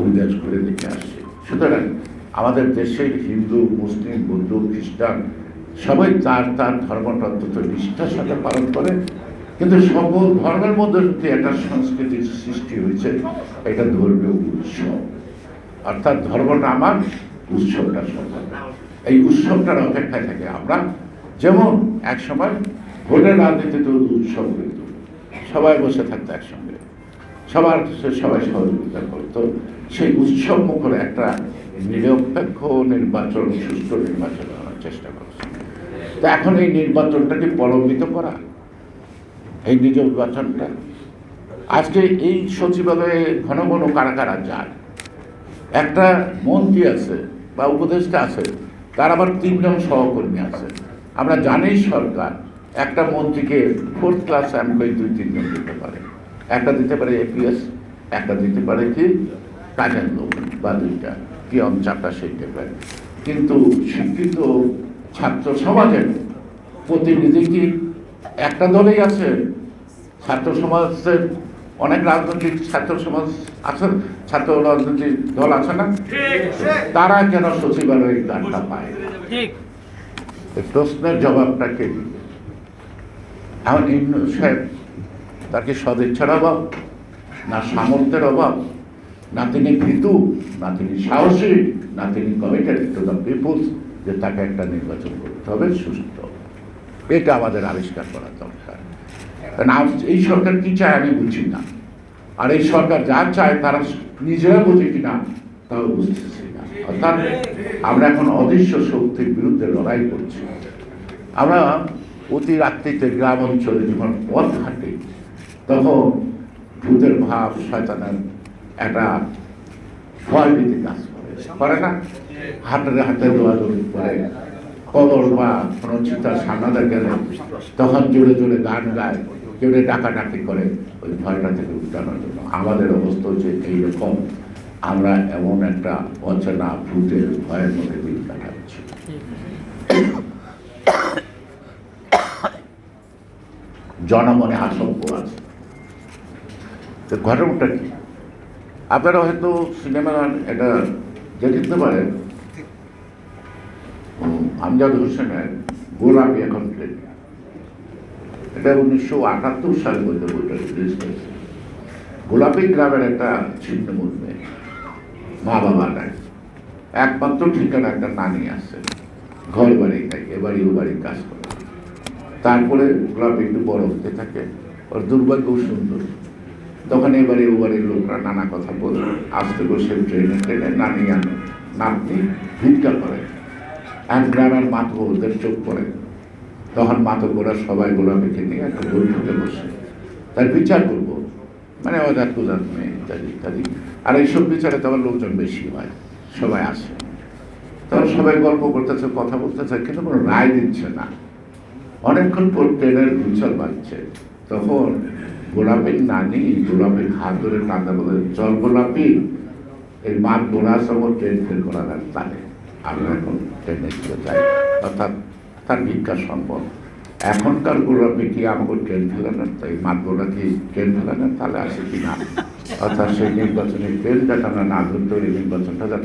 অভিযান করে দেখে আসছে। সুতরাং আমাদের দেশের হিন্দু, মুসলিম, বৌদ্ধ, খ্রিস্টান সবাই তার তার অত্যন্ত নিষ্ঠার সাথে পালন করে। কিন্তু সকল ধর্মের মধ্যে যদি একটা সংস্কৃতির সৃষ্টি হয়েছে, এটা ধর্মীয় উৎসব। অর্থাৎ ধর্মটা আমার, উৎসবটা সবার এই উৎসবটার অপেক্ষায় থাকে আমরা। যেমন এক সময় ভোটের রাজনীতিতে উৎসব হইত। সবাই বসে থাকতো একসঙ্গে। সবার সবাই সহযোগিতা করতো। সেই উৎসব মুখর একটা নিরপেক্ষ নির্বাচন সুস্থ নির্বাচন করার চেষ্টা করছে। তো এখন এই নির্বাচনটাকে প্রলম্বিত করা, এই নির্বাচনটা। আজকে এই সচিবালয়ে ঘন ঘন কারা কারা যায়, একটা মন্ত্রী আছে বা উপদেষ্টা আছে, তার আবার তিনজন সহকর্মী আছে। আমরা জানি সরকার একটা মন্ত্রীকে ফোর্থ ক্লাস এমপ্লয়ি দুই তিনজন দিতে পারে। একটা দিতে পারে এপিএস একটা দিতে পারে কি? কাজের লোক বা দুইটা পিয়ন চারটা সেইতে পারে। কিন্তু শিক্ষিত ছাত্র সমাজের প্রতিনিধি কি একটা দলেই আছে? ছাত্র সমাজের অনেক রাজনৈতিক ছাত্র সমাজ আছে ছাত্র রাজনৈতিক দল আছে না? তারা কেন সচিবালয়ের দানটা পায়? প্রশ্নের জবাবটা কে দিবে? ইমনু সাহেব তার কি সদিচ্ছার অভাব না সামর্থ্যের অভাব? না তিনি ভীতু না তিনি সাহসী না তিনি কমিটেড টু দ্য পিপুলস যে তাকে একটা নির্বাচন করতে হবে, সুস্থ এটা আমাদের আবিষ্কার করা দরকার। কারণ এই সরকার কি চায় আমি বুঝি না। আর এই সরকার যা চায় তারা নিজেরা বুঝে কিনা, তাও বুঝতেছি না। অর্থাৎ আমরা এখন অদৃশ্য শক্তির বিরুদ্ধে লড়াই করছি। আমরা অতি রাত্রিতে গ্রাম অঞ্চলে যখন পথ হাঁটি, তখন ভূতের ভাব, শয়তানের একটা ভয় ভীতি কাজ করে। করে না? হাতে হাতে দৌড়াদৌড়ি করে। কবর বা কোনো চিন্তার সামনে গেলে তখন জোরে জোরে গান গায়। কেউ ডাকাডাকি করে, ওই ভয়টা থেকে উঠানোর জন্য। আমাদের অবস্থা হচ্ছে এইরকম। আমরা এমন একটা অচেনা, ভূতের ভয়ের মধ্যে দিন কাটাচ্ছি। জনমনে আতঙ্ক আছে। ঘটনাটা কি? আপনারা হয়তো সিনেমা এটা দেখতে পারেন। আমজাদ হোসেনের গোলাপি এখন এটা উনিশশো আটাত্তর সালে বইতে বইটা রিলিজ করেছে গোলাপি গ্রামের একটা ছিন্ন মেয়ে মা বাবা নাই। একমাত্র ঠিকানা একটা নানি আছে। ঘর বাড়ি থাকে এ বাড়ি ও বাড়ির কাজ করে। তারপরে গোলাপি একটু বড় হতে থাকে। ওর দুর্ভাগ্য সুন্দর। তখন এবারে ও বাড়ির লোকরা নানা কথা বলে, আসতে বসে ট্রেনে ট্রেনে নানি আনে নাতনি ভিক্ষা করে। এক গ্রামের মাথা ওদের চোখ পড়ে। তখন মাথা গোড়া সবাই গোলাপিকে নিয়ে একটা বৈঠকে বসে। তার বিচার করব। মানে অজাত কুজাত মেয়ে, ইত্যাদি ইত্যাদি। আর এইসব বিচারে তখন লোকজন বেশি হয়। সবাই আসে। তখন সবাই গল্প করতেছে, কথা বলতেছে, কিন্তু কোনো রায় দিচ্ছে না। অনেকক্ষণ পর ট্রেনের হুইচল বাজছে। তখন গোলাপের নানি, গোলাপের হাত ধরে টান্দা বলে, চল গোলাপি, এই মাঠ বোনাস আমার ট্রেন ফেল করা তালে আমরা এখন ট্রেনে চলে যাই। অর্থাৎ তার ভিক্ষা সম্ভব। এখনকার গোলাপি কি আমাকে ট্রেন ফেলানোর? তাই মাঠ গোলা কি ট্রেন ফেলানোর? তাহলে আসে কি না? অর্থাৎ সেই নির্বাচনে ট্রেন যাতে আমরা না ধরতে নির্বাচনটা যাতে